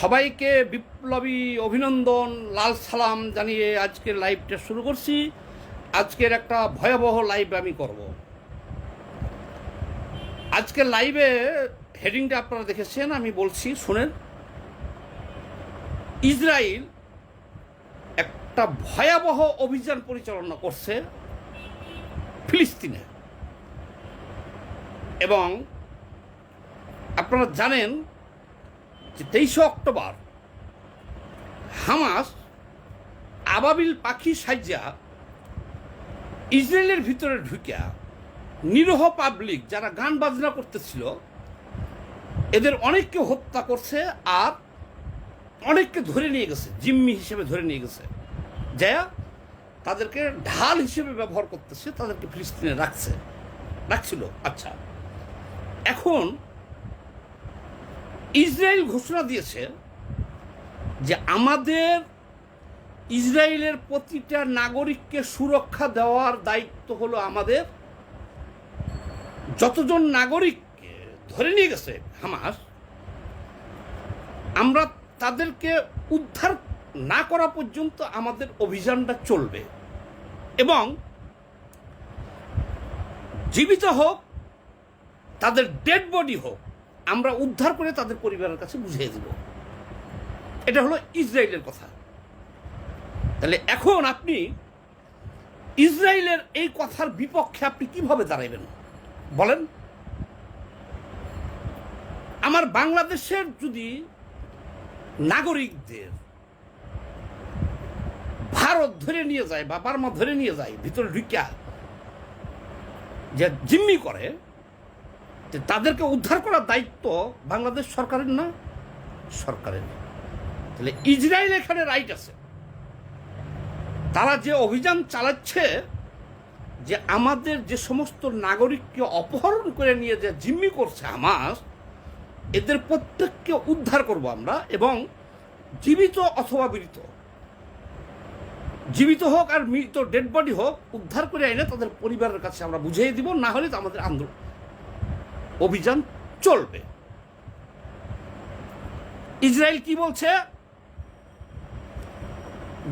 সবাইকে বিপ্লবী অভিনন্দন, লাল সালাম জানিয়ে আজকের লাইভটা শুরু করছি। আজকের একটা ভয়াবহ লাইভ আমি করব। আজকের লাইভে হেডিংটা আপনারা দেখেছেন, আমি বলছি, শুনেন। ইসরায়েল একটা ভয়াবহ অভিযান পরিচালনা করছে ফিলিস্তিনে। এবং আপনারা জানেন যে তেইশে অক্টোবর হামাস আবাবিল পাখি সাজ্জা ইসরায়েলের ভিতরে ঢুকিয়া নিরহ পাবলিক যারা গান বাজনা করতেছিল, এদের অনেককে হত্যা করছে আর অনেককে ধরে নিয়ে গেছে, জিম্মি হিসেবে ধরে নিয়ে গেছে। যা তাদেরকে ঢাল হিসেবে ব্যবহার করতেছে, তাদেরকে ফিলিস্তিনে রাখছে, রাখছিল। আচ্ছা এখন ইসরায়েল ঘোষণা দিয়েছে যে আমাদের ইসরায়েলের প্রতিটা নাগরিককে সুরক্ষা দেওয়ার দায়িত্ব হলো আমাদের। যতজন নাগরিককে ধরে নিয়ে গেছে হামাস, আমরা তাদেরকে উদ্ধার না করা পর্যন্ত আমাদের অভিযানটা চলবে এবং জীবিত হোক, তাদের ডেড বডি হোক আমরা উদ্ধার করে তাদের পরিবারের কাছে বুঝিয়ে দেব। এটা হলো ইসরায়েলের কথা। তাহলে এখন আপনি ইসরায়েলের এই কথার বিপক্ষে আপনি কীভাবে দাঁড়াবেন বলেন। আমার বাংলাদেশের যদি নাগরিকদের ভারত ধরে নিয়ে যায় বা বার্মা ধরে নিয়ে যায়, ভিতরে ঢুকিয়া যে জিম্মি করে যে তাদেরকে উদ্ধার করার দায়িত্ব বাংলাদেশ সরকারের না সরকারের না তাহলে ইসরায়েল এখানে রাইট আছে। তারা যে অভিযান চালাচ্ছে যে আমাদের যে সমস্ত নাগরিককে অপহরণ করে নিয়ে যে জিম্মি করছে হামাস, এদের প্রত্যেককে উদ্ধার করব আমরা এবং জীবিত অথবা মৃত। জীবিত হোক আর মৃত ডেড বডি হোক, উদ্ধার করে এনে তাদের পরিবারের কাছে আমরা বুঝিয়ে দিব, না হলে তো আমাদের আন্দোলন অভিযান চলবে। ইসরায়েল কি বলছে?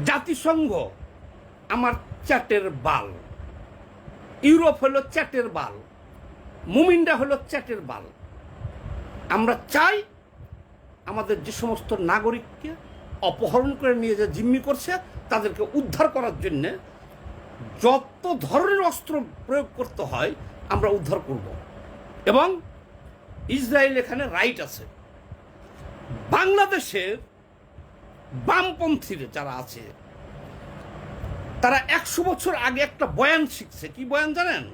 জাতিসংঘ আমার চ্যাটের বাল। ইউরোপ হলো চ্যাটের বাল। মুমিনরা হলো চ্যাটের বাল। আমরা চাই আমাদের যে সমস্ত নাগরিককে অপহরণ করে নিয়ে যে জিম্মি করছে, তাদেরকে উদ্ধার করার জন্যে যত ধরনের অস্ত্র প্রয়োগ করতে হয়, আমরা উদ্ধার করব। এবং ইসরায়েল এখানে রাইট আছে। বাংলাদেশের বামপন্থীরা যারা আছে, তারা একশো বছর আগে একটা বয়ান শিখছে। কি বয়ান জানেন?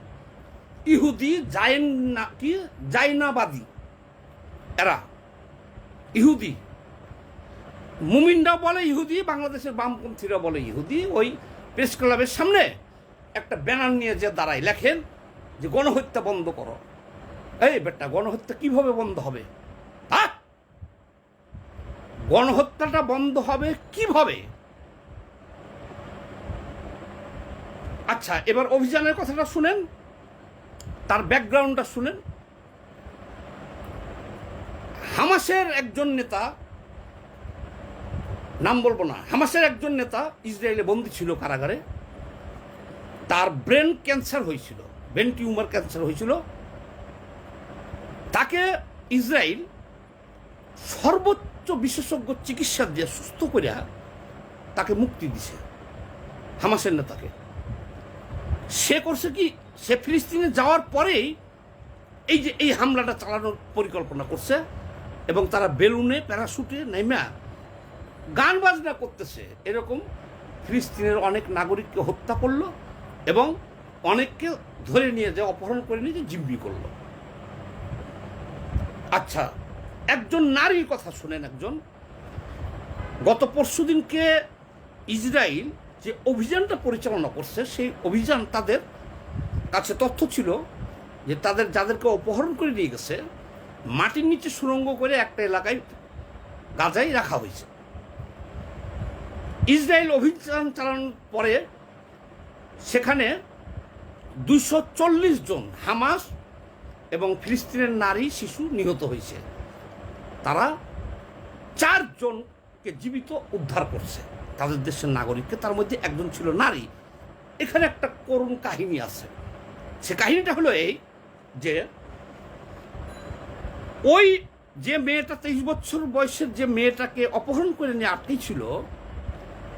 ইহুদি জাইন না, কি? জাইনাবাদী। এরা ইহুদি। মুমিনরা বলে ইহুদি, বাংলাদেশের বামপন্থীরা বলে ইহুদি। ওই প্রেস ক্লাবের সামনে একটা ব্যানার নিয়ে যে দাঁড়ায়, লেখেন যে গণহত্যা বন্ধ করো। এই বেটা, গণহত্যা কীভাবে বন্ধ হবে? হ্যাঁ? গণহত্যাটা বন্ধ হবে কীভাবে? আচ্ছা এবার অভিযানের কথাটা শুনেন। তার ব্যাকগ্রাউন্ডটা শুনেন। হামাসের একজন নেতা, নাম বলব না, হামাসের একজন নেতা ইসরায়েলে বন্দী ছিল কারাগারে। তার ব্রেন ক্যান্সার হয়েছিল, ব্রেন টিউমার ক্যান্সার হয়েছিল। তাকে ইসরায়েল সর্বোচ্চ বিশেষজ্ঞ চিকিৎসা দিয়ে সুস্থ করিয়া তাকে মুক্তি দিছে, হামাসের নেতাকে। সে করছে কি? সে ফিলিস্তিনে যাওয়ার পরেই এই যে এই হামলাটা চালানোর পরিকল্পনা করছে এবং তারা বেলুনে, প্যারাশুটে নেমা গান বাজনা করতেছে। এরকম ফিলিস্তিনের অনেক নাগরিককে হত্যা করল এবং অনেককে ধরে নিয়ে যে অপহরণ করে নিয়ে যে জিম্মি করল। আচ্ছা একজন নারীর কথা শুনেন একজন। গত পরশু দিনকে ইসরায়েল যে অভিযানটা পরিচালনা করছে, সেই অভিযান তাদের কাছে তথ্য ছিল যে তাদের যাদেরকে অপহরণ করে নিয়ে গেছে, মাটির নিচে সুরঙ্গ করে একটা এলাকায় গাজায় রাখা হয়েছে। ইসরায়েল অভিযান চালানোর পরে সেখানে চল্লিশ জন হামাস এবং ফিলিস্তিনের নারী, শিশু নিহত হয়েছে। তারা চারজনকে জীবিত উদ্ধার করছে। তাদের দেশের নাগরিককে, তার মধ্যে একজন ছিল নারী। এখানে একটা করুণ কাহিনী আছে। সে কাহিনীটা হলো এই যে, ওই যে মেয়েটা তেইশ বছর বয়সের যে মেয়েটাকে অপহরণ করে নিয়ে আটকেই ছিল,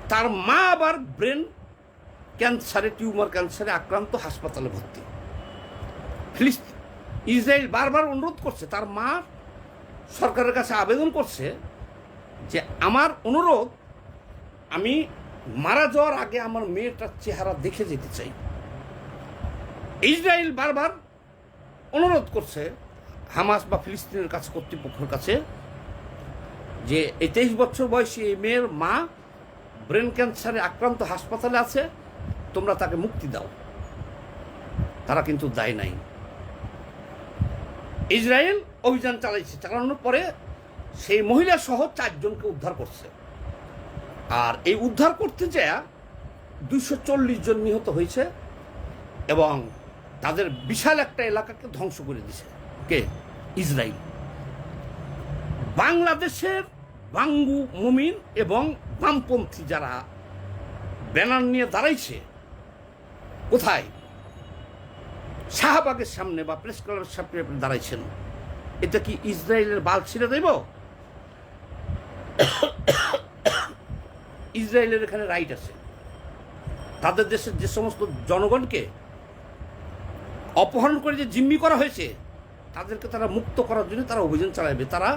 তার মা আবার ব্রেন ক্যান্সারে, টিউমার ক্যান্সারে আক্রান্ত, হাসপাতালে ভর্তি। ফিলিস্তিন ইসরায়েল বারবার অনুরোধ করছে, তার মা সরকারের কাছে আবেদন করছে যে আমার অনুরোধ, আমি মারা যাওয়ার আগে আমার মেয়েটার চেহারা দেখে যেতে চাই। ইসরায়েল বারবার অনুরোধ করছে হামাস বা ফিলিস্তিনের কাছে, কর্তৃপক্ষের কাছে, যে এই তেইশ বছর বয়সী এই মেয়ের মা ব্রেন ক্যান্সারে আক্রান্ত হাসপাতালে আছে, তোমরা তাকে মুক্তি দাও। তারা কিন্তু দায় নাই। ইসরায়েল অভিযান চালাইছে। চালানোর পরে সেই মহিলা সহ চারজনকে উদ্ধার করছে। আর এই উদ্ধার করতে যায় দুইশো চল্লিশ জন নিহত হয়েছে এবং তাদের বিশাল একটা এলাকাকে ধ্বংস করে দিছে কে ইসরায়েল। বাংলাদেশের বাঙ্গু মুমিন এবং বামপন্থী যারা ব্যানার নিয়ে দাঁড়াইছে, কোথায়? শাহবাগের সামনে বা প্রেস ক্লাবের সামনে আপনি দাঁড়াইছেন। এটা কি ইসরায়েলের বাল ছিঁড়ে দেব? ইসরায়েলের এখানে রাইট আছে। তাদের দেশের যে সমস্ত জনগণকে অপহরণ করে যে জিম্মি করা হয়েছে, তাদেরকে তারা মুক্ত করার জন্য তারা অভিযান চালাবে। তারা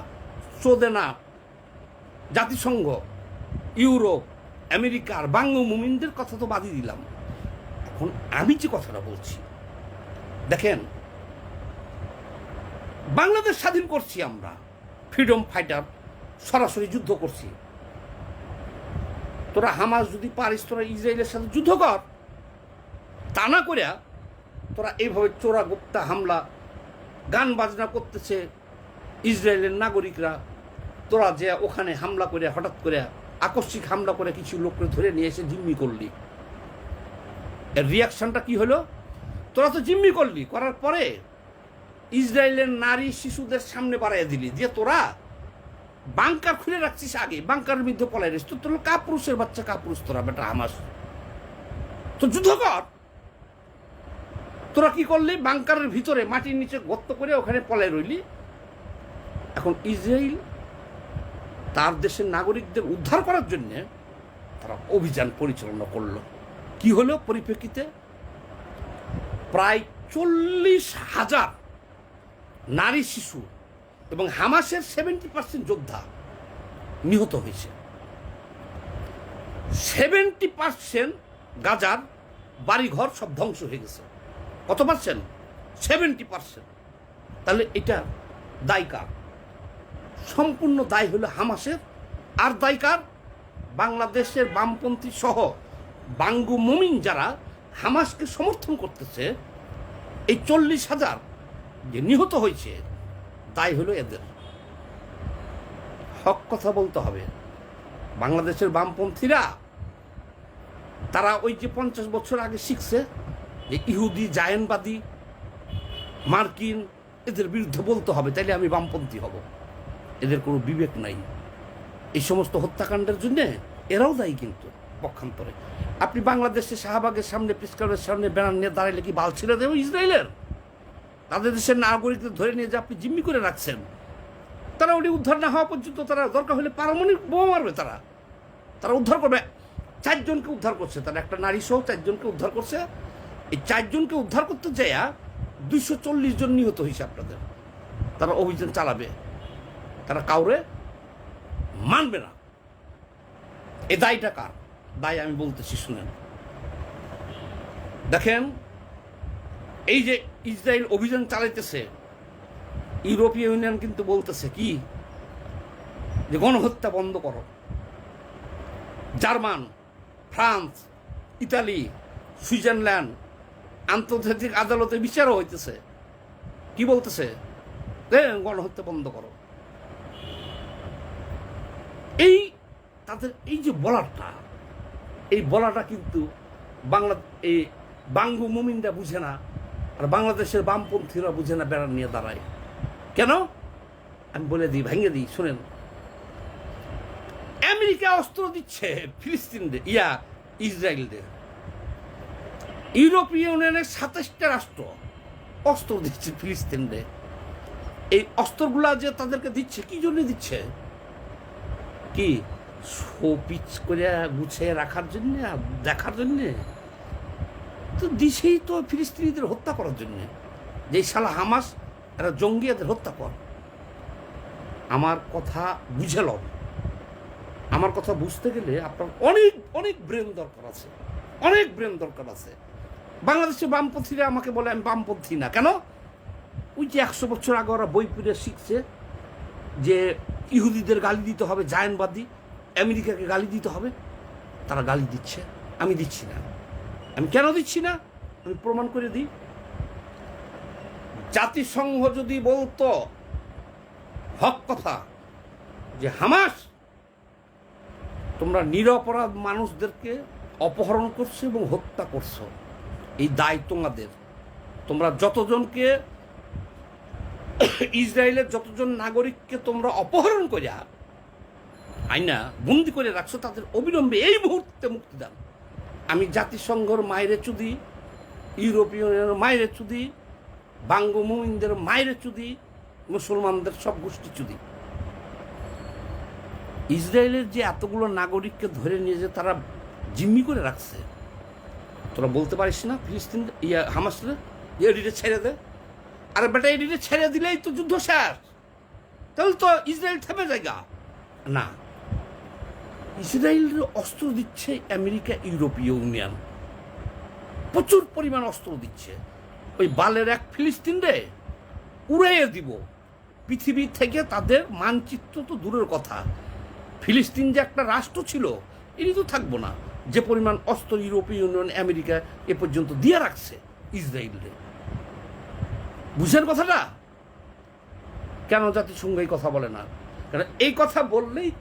চোদে না, জাতিসংঘ, ইউরোপ আমেরিকার বাংলা মুমিনদের কথা তো বাদই দিলাম। এখন আমি যে কথাটা বলছি বাংলাদেশ স্বাধীন করছি আমরা, ফ্রিডম ফাইটার, সরাসরি যুদ্ধ করছি। তোরা হামাস যদি পারিস, তোরা ইসরায়েলের সাথে যুদ্ধ কর। তা না করিয়া তোরা এইভাবে চোরা গুপ্তা হামলা, গান বাজনা করতেছে ইসরায়েলের নাগরিকরা। তোরা যে ওখানে হামলা করে হঠাৎ করে আকস্মিক হামলা করে কিছু লোককে ধরে নিয়ে এসে জিম্মি করলি। এর রিয়াকশনটা কি হলো? তোরা তো জিম্মি করলি, করার পরে ইসরায়েলের নারী শিশুদের সামনে বাড়াইয়া দিলি যে তোরা বাংকার খুলে রাখছিস আগে বাংকার বিরুদ্ধে পলাই রেস তো তোর কাপুরুষের বাচ্চা কাপুরুষ তোরা, বেটা হামাস। তো যুদ্ধ কর। তোরা কি করলি? বাংকারের ভিতরে মাটির নিচে গর্ত করে ওখানে পলাই রইলি। এখন ইসরায়েল তার দেশের নাগরিকদের উদ্ধার করার জন্যে তারা অভিযান পরিচালনা করল। কি হলো পরিপ্রেক্ষিতে? প্রায় চল্লিশ হাজার নারী শিশু এবং হামাসের সেভেন্টি পার্সেন্ট যোদ্ধা নিহত হয়েছে। সেভেন্টি পার্সেন্ট গাজার বাড়িঘর সব ধ্বংস হয়ে গেছে। কত পার্সেন্ট সেভেন্টি পার্সেন্ট তাহলে এটা দায় কার? সম্পূর্ণ দায় হলো হামাসের। আর দায় কার? বাংলাদেশের বামপন্থী সহ বাঙ্গু মমিন যারা হামাসকে সমর্থন করতেছে, এই চল্লিশ হাজার যে নিহত হয়েছে, তাই হলো এদের। হক কথা বলতে হবে। বাংলাদেশের বামপন্থীরা, তারা ওই যে পঞ্চাশ বছর আগে শিখছে যে ইহুদি, জায়নবাদী, মার্কিন, এদের বিরুদ্ধে বলতে হবে, তাইলে আমি বামপন্থী হব। এদের কোনো বিবেক নাই। এই সমস্ত হত্যাকাণ্ডের জন্যে এরাও দায়ী কিন্তু পক্ষান্তরে। আপনি বাংলাদেশের শাহবাগের সামনে প্রেসক্লাবের সামনে ব্যানার নিয়ে দাঁড়াইলে কি বাল ছেড়ে দেবো ইসরায়েলের? তাদের দেশের নাগরিকদের ধরে নিয়ে যে আপনি জিম্মি করে রাখছেন। তারা ওটি উদ্ধার না হওয়া পর্যন্ত তারা দরকার হলে পারমাণবিক বোমা মারবে তারা। তারা উদ্ধার করবে। চারজনকে উদ্ধার করছে তারা। একটা নারী সহ চারজনকে উদ্ধার করছে। এই চারজনকে উদ্ধার করতে যাইয়া দুইশো চল্লিশ জন নিহত হয়েছে আপনাদের। তারা অভিযান চালাবে। তারা কাউরে মানবে না। এ দায়টা কার? দায় আমি বলতেছি, শুনেন। দেখেন, এই যে ইসরায়েল অভিযান চালাইতেছে, ইউরোপীয় ইউনিয়ন কিন্তু বলতেছে কি, যে গণহত্যা বন্ধ করো। জার্মান, ফ্রান্স, ইতালি, সুইজারল্যান্ড আন্তর্জাতিক আদালতে বিচারও হইতেছে। কি বলতেছে? গণহত্যা বন্ধ করো। এই, তাদের এই যে বলাটা এই বলাটা কিন্তু বাংলা এই বাঙ্গু মুমিনরা বুঝে না, আর বাংলাদেশের বামপন্থীরা বুঝে না বেড়ার নিয়ে দাঁড়ায়। কেন? আমি বলে দিই, ভেঙে দিই, শুনেন। আমেরিকা অস্ত্র দিচ্ছে ফিলিস্তিনদের, ইয়া, ইসরায়েলদের। ইউরোপীয় ইউনিয়নের সাতাশটা রাষ্ট্র অস্ত্র দিচ্ছে ফিলিস্তিনদের। এই অস্ত্রগুলা যে তাদেরকে দিচ্ছে, কি জন্য দিচ্ছে? কি? শোপিচ করে গুছিয়ে রাখার জন্য দেখার জন্যে? তো দিছেই তো ফিলিস্তিনিদের হত্যা করার জন্য। যে শালা হামাস, এরা জঙ্গি এদের হত্যা কর। আমার কথা বুঝে লব আমার কথা বুঝতে গেলে আপনার অনেক অনেক ব্রেন দরকার আছে। অনেক ব্রেন দরকার আছে। বাংলাদেশে বামপন্থীরা আমাকে বলে, আমি বামপন্থী না। কেন? ওই যে একশো বছর আগে ওরা বই পড়ে শিখছে যে ইহুদিদের গালি দিতে হবে জায়নবাদী। আমেরিকাকে গালি দিতে হবে। তারা গালি দিচ্ছে। আমি দিচ্ছি না। আমি কেন দিচ্ছি না? আমি প্রমাণ করে দিই। জাতিসংঘ যদি বলতো, হক কথা, যে হামাস তোমরা নিরপরাধ মানুষদেরকে অপহরণ করছ এবং হত্যা করছ, এই দায় তোমাদের। তোমরা যতজনকে ইসরায়েলের যতজন নাগরিককে তোমরা অপহরণ করিয়া আইনা বন্দি করে রাখছো, তাদের অবিলম্বে এই মুহূর্তে মুক্তি দান আমি জাতিসংঘর মায়েরে চুদি ইউরোপীয় মায়েরে চুদি বাঙ্গমুমিনদের মায়েরে চুদি, মুসলমানদের সব গোষ্ঠী চুদি। ইসরায়েলের যে এতগুলো নাগরিককে ধরে নিয়ে যে তারা জিম্মি করে রাখছে, তোরা বলতে পারিস না, ফিলিস্তিন ইয়া হামাসরা এডিটে ছেড়ে দে। আরে বেটা, এডিটে ছেড়ে দিলেই তো যুদ্ধ শেষ। তাহলে তো ইসরায়েল থেমে জায়গা না ইসরায়েলের অস্ত্র দিচ্ছে আমেরিকা, ইউরোপীয় ইউনিয়ন। প্রচুর পরিমাণ অস্ত্র দিচ্ছে। ওই বালের এক ফিলিস্তিন রে উড়াইয়ে দিব। পৃথিবী থেকে তাদের মানচিত্র তো দূরের কথা। ফিলিস্তিন যে একটা রাষ্ট্র ছিল এটি তো থাকব না। যে পরিমাণ অস্ত্র ইউরোপীয় ইউনিয়ন আমেরিকা এ পর্যন্ত দিয়ে রাখছে ইসরায়েলরে বুঝেন কথাটা? কেন জাতিসংঘ এই কথা বলে না? কারণ এই কথা বললেই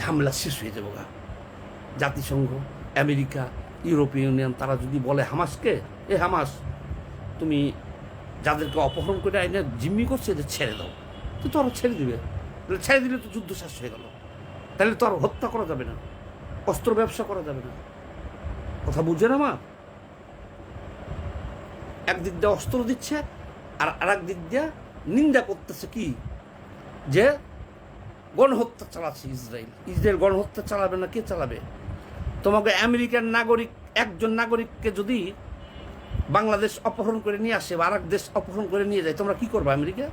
ঝামেলা শেষ হয়ে যাব জাতিসংঘ, আমেরিকা, ইউরোপীয় ইউনিয়ন, তারা যদি বলে হামাসকে, এ হামাস, তুমি যাদেরকে অপহরণ করে আইনে জিম্মি করছে, এদের ছেড়ে দাও। তো তো ছেড়ে দিবে। ছেড়ে দিলে তো যুদ্ধ শেষ হয়ে গেল। তাহলে তো আর হত্যা করা যাবে না, অস্ত্র ব্যবসা করা যাবে না। কথা বুঝছেন আমার? একদিক দিয়ে অস্ত্র দিচ্ছে আর আর দিক দিয়ে নিন্দা করতেছে কি? যে গণহত্যা চালাচ্ছে ইসরায়েল। ইসরায়েল গণহত্যা চালাবে না, কে চালাবে? তোমাকে আমেরিকার নাগরিক, একজন নাগরিককে যদি বাংলাদেশ অপহরণ করে নিয়ে আসে বা আরেক দেশ অপহরণ করে নিয়ে যায়, তোমরা কি করবা আমেরিকা?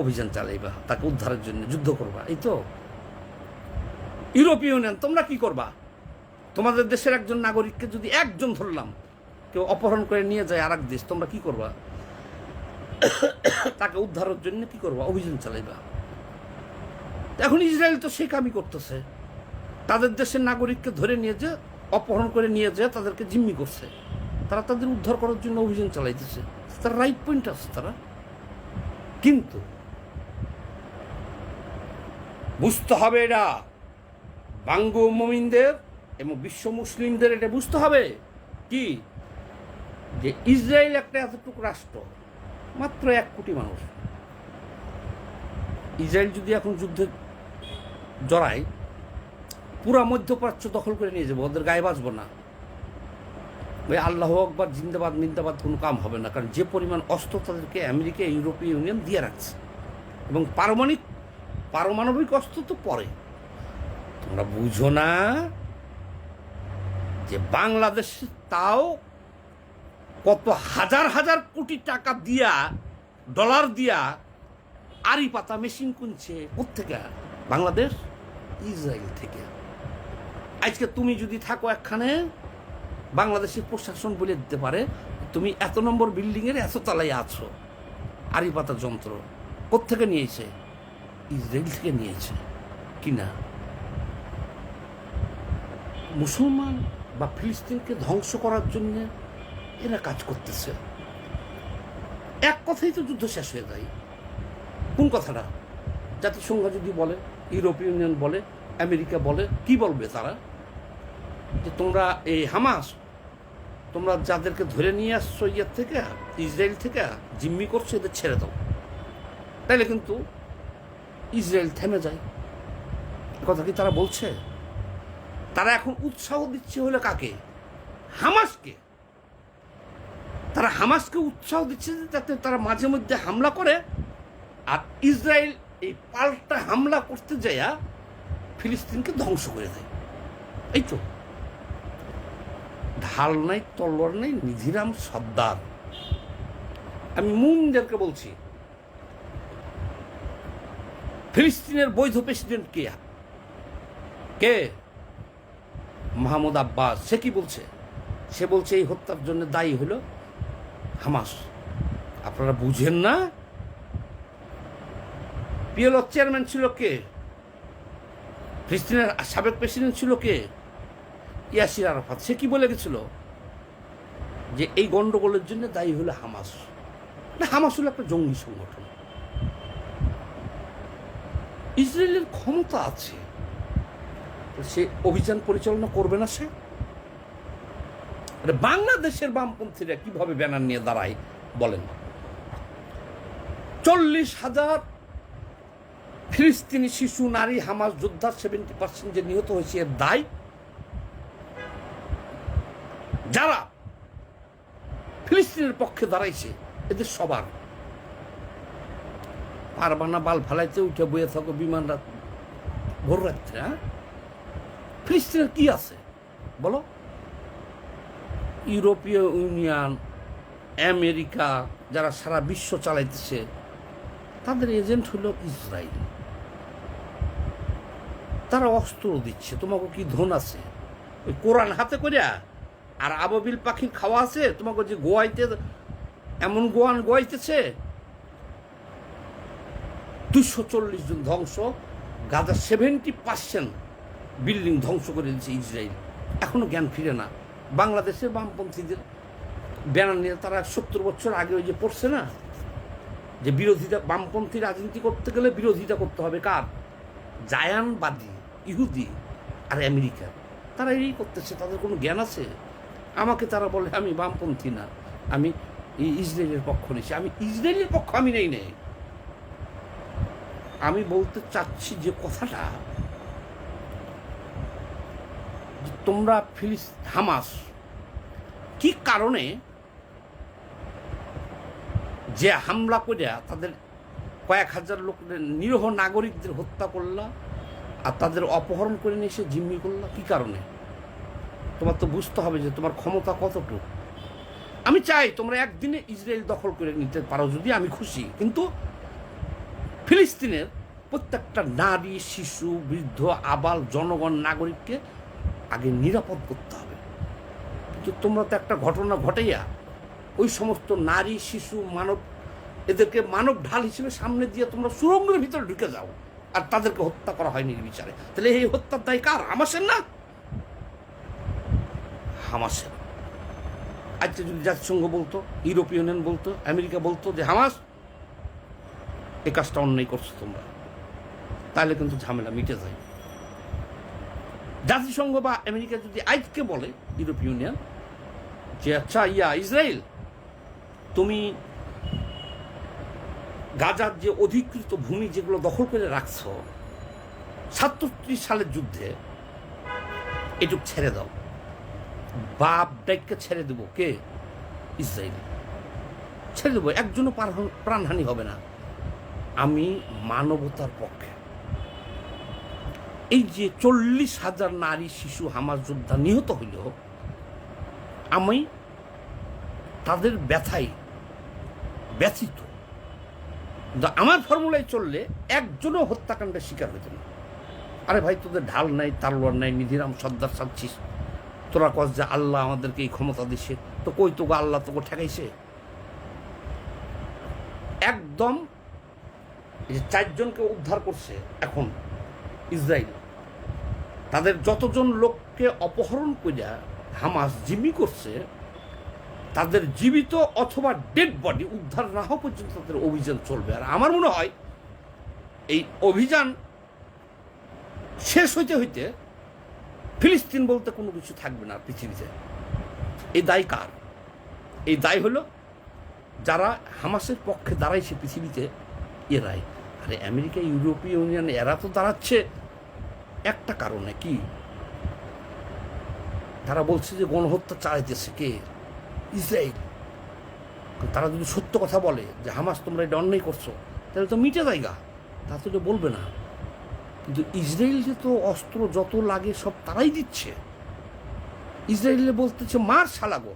অভিযান চালাইবা, তাকে উদ্ধারের জন্য যুদ্ধ করবা, এই তো? ইউরোপীয় ইউনিয়ন, তোমরা কি করবা? তোমাদের দেশের একজন নাগরিককে যদি একজন ধরলাম কেউ অপহরণ করে নিয়ে যায় আরেক দেশ, তোমরা কি করবা? তাকে উদ্ধারের জন্য কি করবা? অভিযান চালাইবা। এখন ইসরায়েল তো সে কামই করতেছে। তাদের দেশের নাগরিককে ধরে নিয়ে যে, অপহরণ করে নিয়ে যায় তাদেরকে জিম্মি করছে। তারা তাদের উদ্ধার করার জন্য অভিযান চালাইতেছে। তার রাইট পয়েন্ট আছে তারা। কিন্তু বুঝতে হবে এটা। বাঙ্গু মমিনদের এবং বিশ্ব মুসলিমদের এটা বুঝতে হবে কি? যে ইসরায়েল একটা এতটুকু রাষ্ট্র, মাত্র এক কোটি মানুষ। ইসরায়েল যদি এখন যুদ্ধে জড়ায়, পুরা মধ্যপ্রাচ্য দখল করে নিয়ে যাব, ওদের গায়ে বাঁচবো না। ওই আল্লাহ আকবর, জিন্দাবাদ মিন্দাবাদ কোনো কাম হবে না, কারণ যে পরিমাণ অস্ত্র তাদেরকে আমেরিকা, ইউরোপীয় ইউনিয়ন দিয়ে রাখছে। এবং পারমাণিক, পারমাণবিক অস্ত্র তো পরে। তোমরা বুঝো না যে বাংলাদেশ তাও কত হাজার হাজার কোটি টাকা দিয়া, ডলার দিয়া আরি পাতা মেশিন কিনছে কোথেকে বাংলাদেশ? ইসরায়েল থেকে। আজকে তুমি যদি থাকো একখানে, বাংলাদেশের প্রশাসন বলে দিতে পারে, তুমি এত নম্বর বিল্ডিংয়ের এত তলায় আছো আরি পাতা যন্ত্র কোথেকে নিয়েছে? ইসরায়েল থেকে নিয়েছে। কি না? মুসলমান বা ফিলিস্তিনকে ধ্বংস করার জন্য এরা কাজ করতেছে। এক কথাই তো যুদ্ধ শেষ হয়ে যায়। কোন কথাটা? জাতিসংঘ যদি বলে ইউরোপীয় ইউনিয়ন বলে, আমেরিকা বলে, কি বলবে তারা? যে তোমরা এই হামাস, তোমরা যাদেরকে ধরে নিয়ে আসছো ইয়ের থেকে, ইসরায়েল থেকে, জিম্মি করছ, এদের ছেড়ে দাও। তাইলে কিন্তু ইসরায়েল থেমে যায়। কথা কি তারা বলছে? তারা এখন উৎসাহ দিচ্ছে হলে কাকে? হামাসকে। তারা হামাসকে উৎসাহ দিচ্ছে যাতে তারা মাঝে মধ্যে হামলা করে, আর ইসরায়েল এই পাল্টা হামলা করতে যাইয়া ফিলিস্তিনকে ধ্বংস করে দেয়। এই তো। ঢাল নাই, তলোয়ার নাই, নিধিরাম সর্দার আমি মুমদেরকে বলছি, ফিলিস্তিনের বৈধ প্রেসিডেন্ট কে? কে? Mahmoud Abbas. সে কি বলছে? সে বলছে, এই হত্যার জন্য দায়ী হলো হামাস। আপনারা বুঝেন না? পিএলও চেয়ারম্যান ছিল কে? ফিলিস্তিনের সাবেক প্রেসিডেন্ট ছিল কে? ইয়াসির আরাফাত। সে কি বলে গেছিল? যে এই গন্ডগোলের জন্য দায়ী হলো হামাস। না হামাস হলো একটা জঙ্গি সংগঠন। ইসরায়েলের ক্ষমতা আছে। সে অভিযান পরিচালনা করবে না সে? বাংলাদেশের বামপন্থীরা কীভাবে ব্যানার নিয়ে দাঁড়ায় বলেন? চল্লিশ হাজার ফিলিস্তিনি শিশু, নারী, হামাস, যোদ্ধা সেভেন্টি পার্সেন্ট যে নিহত হয়েছে, এর দায়? যারা ফিলিস্তিনের পক্ষে দাঁড়াইছে, এদের সবার। পারবানা বাল ফালাইতে উঠে বয়ে থাকো বিমান রাত ভোর রাত্রে হ্যাঁ? ফিলিস্তিনের কি আছে? বলো। ইউরোপীয় ইউনিয়ন, আমেরিকা, যারা সারা বিশ্ব চালাইতেছে, তাদের এজেন্ট হলো ইসরায়েল তারা অস্ত্র দিচ্ছে, তোমাকে কি ধন আছে? ওই কোরআন হাতে করিয়া আর আবাবিল পাখির খাওয়া আছে, তোমাকে যে গোয়াইতে, এমন গোয়ান গোয়াইতেছে? দুশো চল্লিশ জন ধ্বংস, গাজা সেভেন্টি পার্সেন্ট বিল্ডিং ধ্বংস করে দিচ্ছে ইসরায়েল। এখনও জ্ঞান ফিরে না। বাংলাদেশের বামপন্থীদের ব্যানার নিয়ে তারা সত্তর বছর আগে ওই যে পড়ছে না? যে বিরোধিতা বামপন্থী রাজনীতি করতে গেলে বিরোধিতা করতে হবে কার? জায়ানবাদী। ইহুদি আর আমেরিকা তারা এই করতেছে, তাদের কোনো জ্ঞান আছে? আমাকে তারা বলে, আমি বামপন্থী না, আমি ইসরায়েলের পক্ষ নিয়েছি। আমি ইসরায়েলের পক্ষ আমি নেই নেই আমি বলতে চাচ্ছি যে কথাটা তোমরা ফিলিস, হামাস, কি কারণে যে হামলা করিয়া তাদের কয়েক হাজার লোক নিরীহ নাগরিকদের হত্যা করলা? আর তাদের অপহরণ করে নিয়ে এসে জিম্মি করলা কী কারণে? তোমার তো বুঝতে হবে যে তোমার ক্ষমতা কতটুকু। আমি চাই তোমরা একদিনে ইসরায়েল দখল করে নিতে পারো, যদি আমি খুশি। কিন্তু ফিলিস্তিনের প্রত্যেকটা নারী, শিশু, বৃদ্ধ, আবাল জনগণ, নাগরিককে আগে নিরাপদ করতে হবে। কিন্তু তোমরা তো একটা ঘটনা ঘটাইয়া ওই সমস্ত নারী, শিশু, মানব, এদেরকে মানব ঢাল হিসেবে সামনে দিয়ে তোমরা সুরঙ্গের ভিতরে ঢুকে যাও। আর তাদেরকে হত্যা করা হয় নির্বিচারে তাহলে এই হত্যার দায় কার? হামাসের না? হামাসের। আজকে যদি জাতিসংঘ বলতো, ইউরোপীয় ইউনিয়ন বলতো, আমেরিকা বলতো যে, হামাস, এ কাজটা অন্যায় করছ তোমরা। তাহলে কিন্তু ঝামেলা মিটে যায়। জাতিসংঘ বা আমেরিকা যদি আজকে বলে, ইউরোপীয় ইউনিয়ন, যে আচ্ছা ইয়া, ইসরায়েল, তুমি গাজার যে অধিকৃত ভূমি যেগুলো দখল করে রাখছ, সাতত্রিশ সালের যুদ্ধে এটুক ছেড়ে দাও। বাপ ডাইককে ছেড়ে দেবো। কে? ইসরায়েল। ছেড়ে দেবো। একজনও প্রাণ- প্রাণহানি হবে না। আমি মানবতার পক্ষে। এই যে চল্লিশ হাজার নারী, শিশু, হামাস যোদ্ধা নিহত হইল, আমি তাদের ব্যথাই ব্যথিত। আমার ফর্মুলায় চললে একজনও হত্যাকাণ্ডের শিকার হইত না। আরে ভাই, তোদের ঢাল নাই তালোয়ার নাই, নিধিরাম সর্দার সাচ্ছিস। তোরা কস যে আল্লাহ আমাদেরকে এই ক্ষমতা দিছে। তো কই তোকে আল্লাহ তোকে ঠেকাইছে? একদম যে চারজনকে উদ্ধার করছে এখন ইসরায়েল। তাদের যতজন লোককে অপহরণ করিয়া হামাস জিম্মি করছে তাদের জীবিত অথবা ডেড বডি উদ্ধার না হওয়া পর্যন্ত তাদের অভিযান চলবে। আর আমার মনে হয়, এই অভিযান শেষ হইতে হইতে ফিলিস্তিন বলতে কোনো কিছু থাকবে না পৃথিবীতে। এই দায় কার? এই দায় হলো যারা হামাসের পক্ষে দাঁড়াইছে পৃথিবীতে, এরাই। আরে আমেরিকা, ইউরোপীয় ইউনিয়ন, এরা তো দাঁড়াচ্ছে একটা কারণে কি? তারা বলছে যে গণহত্যা চালাইতেছে কে? ইসরায়েল তারা যদি সত্য কথা বলে যে হামাস তোমরা এটা অন্যায় করছ, তাহলে তো মিটে জায়গা তা তো এটা বলবে না। কিন্তু ইসরায়েলকে তো অস্ত্র যত লাগে সব তারাই দিচ্ছে। ইসরায়েলে বলতেছে, মার শালাগো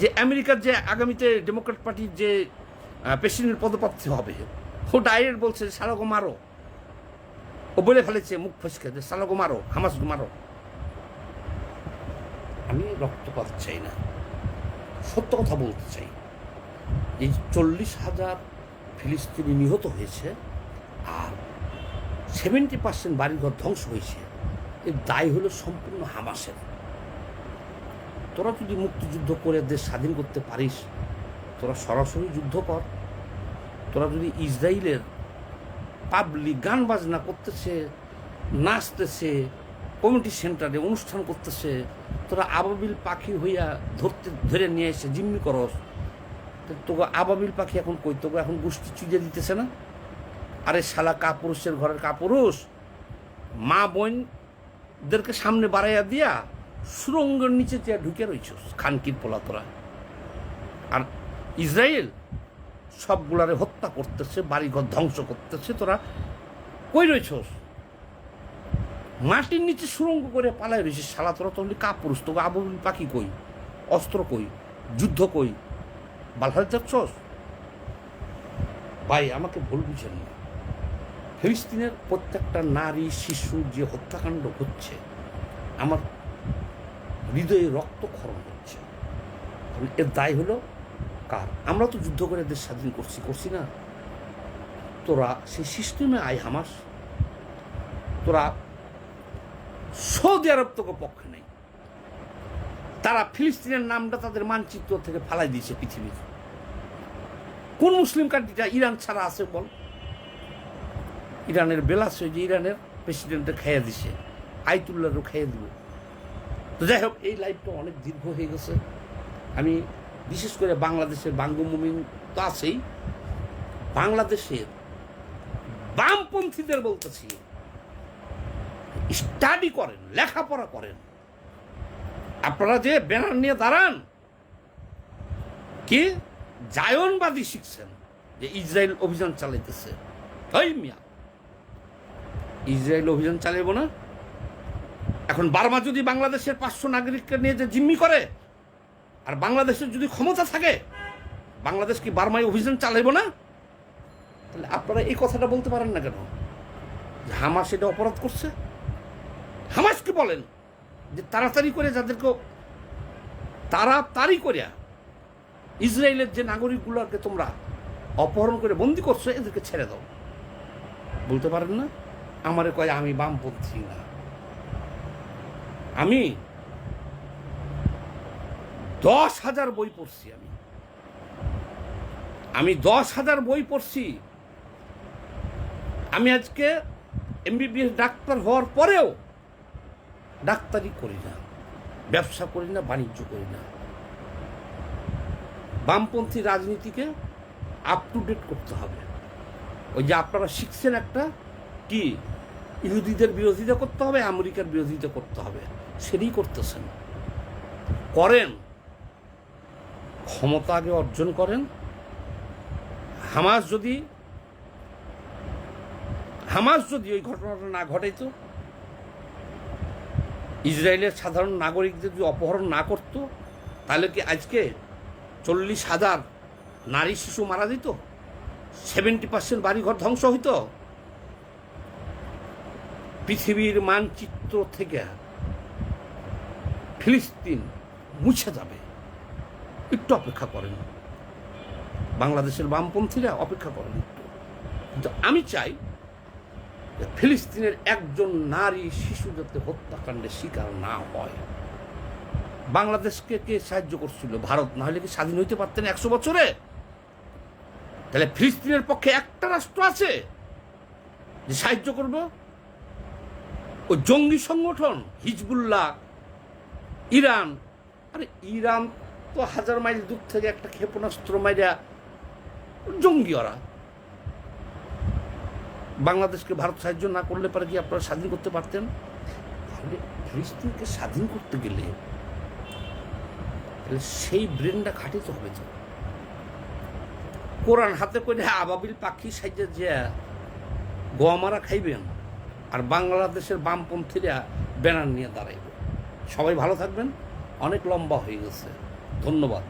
যে আমেরিকার যে আগামীতে ডেমোক্রেট পার্টির যে প্রেসিডেন্ট পদপ্রার্থী হবে, ও ডাইরেক্ট বলছে শালাগো মারো। ও বলে ফেলেছে, মুখ ফসকে যে শালাগো মারো, হামাস মারো। আমি রক্তপাত চাই না। সত্য কথা বলতে চাই। এই চল্লিশ হাজার ফিলিস্তিনি নিহত হয়েছে আর সেভেন্টি পার্সেন্ট বাড়িঘর ধ্বংস হয়েছে। এর দায় হলো সম্পূর্ণ হামাসের। তোরা যদি মুক্তিযুদ্ধ করে দেশ স্বাধীন করতে পারিস, তোরা সরাসরি যুদ্ধ কর। তোরা যদি ইসরায়েলের পাবলিক গান বাজনা করতেছে, নাচতেছে, কমিউনিটি সেন্টারে অনুষ্ঠান করতেছে তোরা আবাবিল পাখি হইয়া ধরতে, ধরে নিয়ে এসে জিম্মি করস। তোকে আবাবিল পাখি এখন কই? তোকে এখন গোষ্ঠী চুজে দিতেছে না? আরে শালা কাপুরুষের ঘরের কাপুরুষ, মা বোনদেরকে সামনে বাড়াইয়া দিয়া সুরঙ্গের নিচে চেয়ে ঢুকে রয়েছ খানকির পোলা তোরা। আর ইসরায়েল সবগুলারে হত্যা করতেছে, বাড়িঘর ধ্বংস করতেছে তোরা। কই রয়েছস মাটির নিচে সুরঙ্গ করে পালায় রয়েছে শালা, তোরা তো কাপুরুষ, তোকে আবুল পাখি কই, অস্ত্র কই, যুদ্ধ কই বালহাল দেখছস? ভাই, আমাকে ভুল বুঝেন না। ফিলিস্তিনের প্রত্যেকটা নারী, শিশু, যে হত্যাকাণ্ড হচ্ছে, আমার হৃদয়ে রক্ত রক্তক্ষরণ হচ্ছে। এর দায় হলো কার? আমরা তো যুদ্ধ করে দেশ স্বাধীন করছি করছি না। তোরা সেই সিস্টেমে আয় হামাস। তোরা সৌদি আরব তোকে পক্ষে নেই। তারা ফিলিস্তিনের নামটা তাদের মানচিত্র থেকে ফালাই দিয়েছে পৃথিবীতে। কোন মুসলিম কান্ট্রিটা ইরান ছাড়া আছে বল? ইরানের বেলাস হয়ে যে ইরানের প্রেসিডেন্টে খাইয়ে দিছে, আইতুল্লাহরও খাইয়ে দিব তো যাই হোক, এই লাইফটা অনেক দীর্ঘ হয়ে গেছে। আমি বিশেষ করে বাংলাদেশের বাঙ্গমুমিন তো আছেই। বাংলাদেশের বামপন্থীদের বলতেছি স্টাডি করেন, লেখাপড়া করেন। আপনারা যে ব্যানার নিয়ে দাঁড়ান, কি জায়নবাদী শিখছেন যে ইসরায়েল অভিযান চালাইতেছে? ওই মিয়া। ইসরায়েল অভিযান চালাইব না? এখন বার্মা যদি বাংলাদেশের পাঁচশো নাগরিককে নিয়ে যে জিম্মি করে, আর বাংলাদেশের যদি ক্ষমতা থাকে, বাংলাদেশ কি বার্মায় অভিযান চালাইব না? তাহলে আপনারা এই কথাটা বলতে পারেন না কেন? হামাস এটা অপরাধ করছে? হামাসকে বলেন যে তাড়াতাড়ি করে যাদেরকে তাড়াতাড়ি করিয়া ইসরায়েলের যে নাগরিকগুলোকে তোমরা অপহরণ করে বন্দি করছ, এদেরকে ছেড়ে দাও। বলতে পারেন না? আমারে কয়, আমি বামপন্থী না। আমি দশ হাজার বই পড়ছি আমি। আমি দশ হাজার বই পড়ছি। আমি আজকে এমবিবিএস ডাক্তার হওয়ার পরেও ডাক্তারি করি না, ব্যবসা করি না, বাণিজ্য করি না। বামপন্থী রাজনীতিকে আপ টু ডেট করতে হবে। ওই যে আপনারা শিখছেন একটা কি, ইহুদিদের বিরোধিতা করতে হবে, আমেরিকার বিরোধিতা করতে হবে। সেটাই করতেছেন। করেন। ক্ষমতা আগে অর্জন করেন। হামাস যদি হামাস যদি ওই ঘটনাটা না ঘটাইতো ইসরায়েলের সাধারণ নাগরিকদের যদি অপহরণ না করত, তাহলে কি আজকে চল্লিশ হাজার নারী শিশু মারা দিত? সেভেন্টি পার্সেন্ট বাড়িঘর ধ্বংস হইতো? পৃথিবীর মানচিত্র থেকে ফিলিস্তিন মুছে যাবে। একটু অপেক্ষা করেন। বাংলাদেশের বামপন্থীরা অপেক্ষা করেন একটু। কিন্তু আমি চাই ফিলিস্তিনের একজন নারী শিশু যাতে হত্যাকাণ্ডের শিকার না হয়। বাংলাদেশকে কে সাহায্য করছিল? ভারত। না হলে কি স্বাধীন হইতে পারতেন একশো বছরে? তাহলে ফিলিস্তিনের পক্ষে একটা রাষ্ট্র আছে যে সাহায্য করবে? ও জঙ্গি সংগঠন, হিজবুল্লাহ, ইরান। আরে ইরান তো হাজার মাইল দূর থেকে একটা ক্ষেপণাস্ত্র মাইরা জঙ্গি ওরা বাংলাদেশকে ভারত সাহায্য না করলে পারে কি আপনারা স্বাধীন করতে পারতেন? তাহলে ফিলিস্তিনকে স্বাধীন করতে গেলে তাহলে সেই ব্রেনটা খাটিতে হবে তো। কোরআন হাতে করে আবাবিল পাখি সাইজে যে গোয়ামারা খাইবেন, আর বাংলাদেশের বামপন্থীরা ব্যানার নিয়ে দাঁড়াইবে। সবাই ভালো থাকবেন, অনেক লম্বা হয়ে গেছে। ধন্যবাদ।